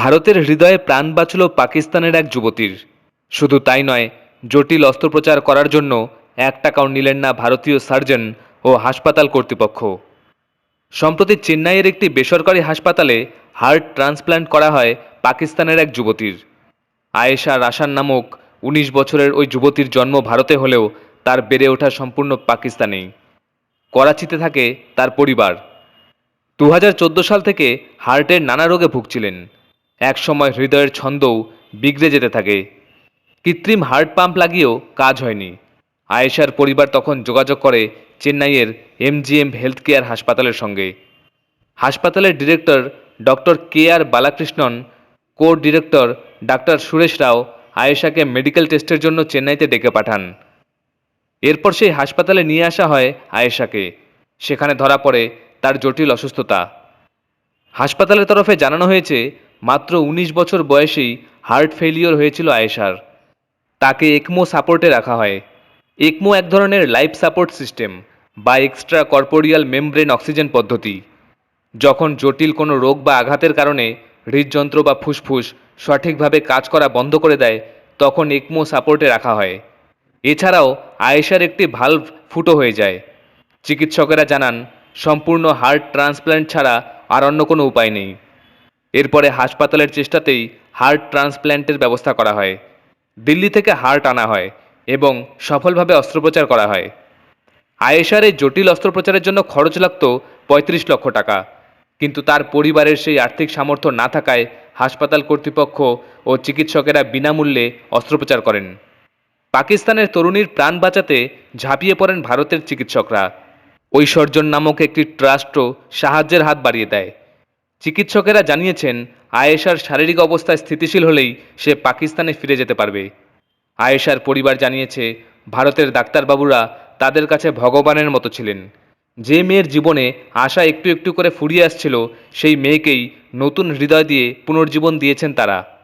ভারতের হৃদয়ে প্রাণ বাঁচল পাকিস্তানের এক যুবতীর। শুধু তাই নয়, জটিল অস্ত্রোপচার করার জন্য এক টাকাও নিলেন না ভারতীয় সার্জন ও হাসপাতাল কর্তৃপক্ষ। সম্প্রতি চেন্নাইয়ের একটি বেসরকারি হাসপাতালে হার্ট ট্রান্সপ্ল্যান্ট করা হয় পাকিস্তানের এক যুবতীর। আয়েশা রাসান নামক উনিশ বছরের ওই যুবতীর জন্ম ভারতে হলেও তার বেড়ে ওঠা সম্পূর্ণ পাকিস্তানেই। করাচিতে থাকে তার পরিবার। দু হাজার চোদ্দ সাল থেকে হার্টের নানা রোগে ভুগছিলেন। একসময় হৃদয়ের ছন্দও বিগড়ে যেতে থাকে। কৃত্রিম হার্ট পাম্প লাগিয়েও কাজ হয়নি। আয়েশার পরিবার তখন যোগাযোগ করে চেন্নাইয়ের এমজিএম হেলথ কেয়ার হাসপাতালের সঙ্গে। হাসপাতালের director doctor K R Balakrishnan co director doctor Suresh Rao আয়েশাকে মেডিকেল টেস্টের জন্য চেন্নাইতে ডেকে পাঠান। এরপর সেই হাসপাতালে নিয়ে আসা হয় আয়েশাকে। সেখানে ধরা পড়ে তার জটিল অসুস্থতা। হাসপাতালের তরফে জানানো হয়েছে মাত্র উনিশ বছর বয়সেই হার্ট ফেলিওর হয়েছিল আয়েশার। তাকে একমো সাপোর্টে রাখা হয়। একমো এক ধরনের লাইফ সাপোর্ট সিস্টেম বা এক্সট্রা কর্পোরিয়াল মেমব্রেন অক্সিজেন পদ্ধতি। যখন জটিল কোনো রোগ বা আঘাতের কারণে হৃদযন্ত্র বা ফুসফুস সঠিকভাবে কাজ করা বন্ধ করে দেয়, তখন একমো সাপোর্টে রাখা হয়। এছাড়াও আয়েশার একটি ভালভ ফুটো হয়ে যায়। চিকিৎসকেরা জানান, সম্পূর্ণ হার্ট ট্রান্সপ্ল্যান্ট ছাড়া আর অন্য কোনো উপায় নেই। এরপরে হাসপাতালের চেষ্টাতেই হার্ট ট্রান্সপ্ল্যান্টের ব্যবস্থা করা হয়। দিল্লি থেকে হার্ট আনা হয় এবং সফলভাবে অস্ত্রোপচার করা হয়। আয়েশার এই জটিল অস্ত্রোপচারের জন্য খরচ লাগত পঁয়ত্রিশ লক্ষ টাকা। কিন্তু তার পরিবারের সেই আর্থিক সামর্থ্য না থাকায় হাসপাতাল কর্তৃপক্ষ ও চিকিৎসকেরা বিনামূল্যে অস্ত্রোপচার করেন। পাকিস্তানের তরুণীর প্রাণ বাঁচাতে ঝাঁপিয়ে পড়েন ভারতের চিকিৎসকরা। ঐশ্বর্জন নামক একটি ট্রাস্টও সাহায্যের হাত বাড়িয়ে দেয়। চিকিৎসকেরা জানিয়েছেন, আয়েশার শারীরিক অবস্থা স্থিতিশীল হলেই সে পাকিস্তানে ফিরে যেতে পারবে। আয়েশার পরিবার জানিয়েছে, ভারতের ডাক্তারবাবুরা তাদের কাছে ভগবানের মতো ছিলেন। যে মেয়ের জীবনে আশা একটু একটু করে ফুরিয়ে আসছিল, সেই মেয়েকেই নতুন হৃদয় দিয়ে পুনর্জীবন দিয়েছেন তারা।